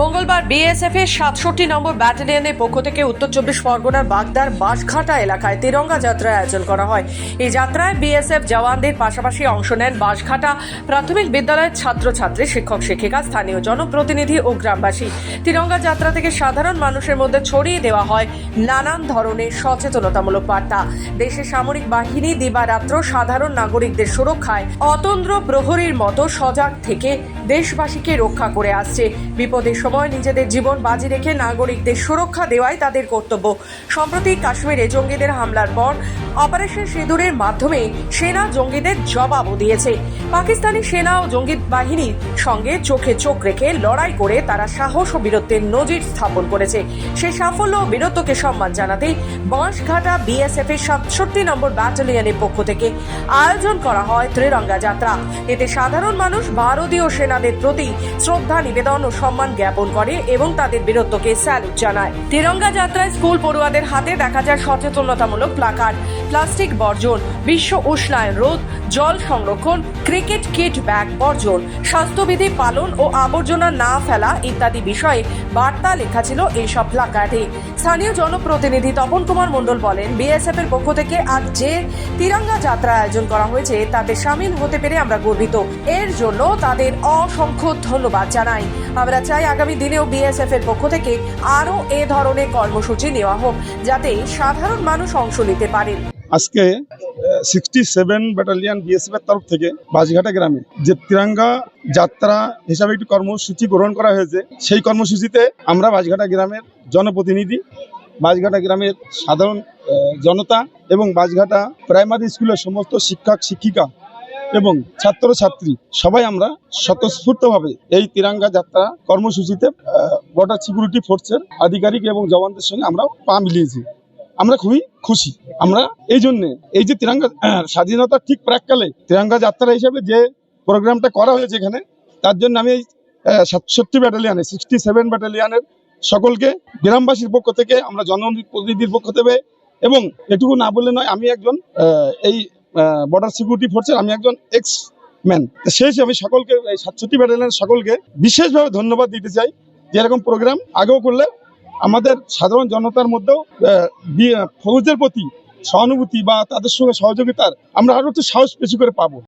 মঙ্গলবার বিএসএফ এর সাতষট্টি নম্বর ব্যাটালিয়নের পক্ষ থেকে উত্তর চব্বিশ পরগনার বাগদার বাঁশঘাটা এলাকায় তিরঙ্গা যাত্রার আয়োজন করা হয়। এই যাত্রায় বিএসএফ জওয়ানদের পাশাপাশি অংশ নেন বাঁশঘাটা প্রাথমিক বিদ্যালয়ের ছাত্রছাত্রী, শিক্ষক, শিক্ষিকা, স্থানীয় জনপ্রতিনিধি ও গ্রামবাসী। তিরঙ্গা যাত্রা থেকে সাধারণ মানুষের মধ্যে ছড়িয়ে দেওয়া হয় নানান ধরনের সচেতনতামূলক বার্তা। দেশের সামরিক বাহিনী দিবারাত্র সাধারণ নাগরিকদের সুরক্ষায় অতন্দ্র প্রহরীর মতো সজাগ থেকে দেশবাসীকে রক্ষা করে আসছে। বিপদের সময় নিজেদের জীবন বাজি রেখে নাগরিকদের সুরক্ষা দেওয়াই তাদের কর্তব্য। সম্প্রতি কাশ্মীরে জঙ্গিদের হামলার পর অপারেশন সিঁদুরের মাধ্যমে সেনা জঙ্গিদের জবাবও দিয়েছে। পাকিস্তানি সেনা ও জঙ্গি বাহিনীর সঙ্গে চোখে চোখ রেখে লড়াই করে তারা সাহস ও বীরত্বের নজির স্থাপন করেছে। সেই সাফল্য ও বীরত্বকে সম্মান জানাতে বাঁশঘাটা বিএসএফ এর সাতষট্টি নম্বর ব্যাটালিয়নের পক্ষ থেকে আয়োজন করা হয় ত্রিরঙ্গা যাত্রা। এতে সাধারণ মানুষ, ভারতীয় সেনাদের প্রতি শ্রদ্ধা, নিবেদন ও সম্মান জ্ঞাপন করে এবং তাদের বীরত্বকে স্যালুট জানায়। তিরঙ্গা যাত্রায় স্কুল পড়ুয়াদের হাতে দেখা যায় সচেতনতামূলক প্লাকার্ড প্লাস্টিক বর্জন। বিশ্ব উষ্ণায়ন রোধ, জল সংরক্ষণ ক্রিকেট কিট ব্যাগ বর্জন, স্বাস্থ্যবিধি পালন ও আবর্জনা না ফেলা ইত্যাদি বিষয়ে বার্তা লেখা ছিল এইসব প্লাকার্ডে স্থানীয় জনপ্রতিনিধি তপন কুমার মণ্ডল বলেন বিএসএফ এর পক্ষ থেকে আজ যে তিরঙ্গা যাত্রা আয়োজন করা হয়েছে, তাতে সামিল হতে পেরে আমরা গর্বিত। এর জন্য তাদের অসংখ্য ধন্যবাদ জানাই। আমরা চাই আগামী দিনেও বিএসএফ এর পক্ষ থেকে আরও এ ধরনের কর্মসূচি নেওয়া হোক, যাতে সাধারণ মানুষ অংশ নিতে পারেন। আজকে সিক্সটি সেভেন ব্যাটালিয়ান বিএসএফ এর তরফ থেকে বাঁশঘাটা গ্রামে যে তিরঙ্গা যাত্রা হিসাবে একটি কর্মসূচি গ্রহণ করা হয়েছে, সেই কর্মসূচিতে আমরা বাঁশঘাটা গ্রামের জনপ্রতিনিধি, বাজঘাটা গ্রামের সাধারণ জনতা এবং বাজঘাটা প্রাইমারি স্কুলের সমস্ত শিক্ষক, শিক্ষিকা এবং ছাত্রছাত্রী সবাই আমরা স্বতঃস্ফূর্তভাবে এই তিরঙ্গা যাত্রা কর্মসূচিতে বর্ডার সিকিউরিটি ফোর্সের আধিকারিক এবং জওয়ানদের সঙ্গে আমরা পা মিলিয়েছি। আমরা খুবই খুশি। আমরা এই জন্যে এই যে তিরঙ্গা স্বাধীনতার ঠিক প্রাককালে তিরঙ্গা যাত্রা হিসেবে যে প্রোগ্রামটা করা হয়েছে এখানে, তার জন্য আমি এই সাতষট্টি ব্যাটালিয়ানে সিক্সটি সেভেন ব্যাটালিয়ানের সকলকে, গ্রামবাসীর পক্ষ থেকে, আমরা জনপ্রতিনিধির পক্ষ থেকে, এবং এটুকু না বললে নয়, আমি একজন এই বর্ডার সিকিউরিটি ফোর্সের আমি একজন এক্স ম্যান সেই হিসেবে সকলকে, এই সাতষট্টি ব্যাটালিয়ানের সকলকে বিশেষভাবে ধন্যবাদ দিতে চাই যে এরকম প্রোগ্রাম আগেও করলে আমাদের সাধারণ জনতার মধ্যেও ফৌজের প্রতি সহানুভূতি বা তাদের সঙ্গে সহযোগিতার আমরা আরও একটু সাহস বেশি করে পাবো।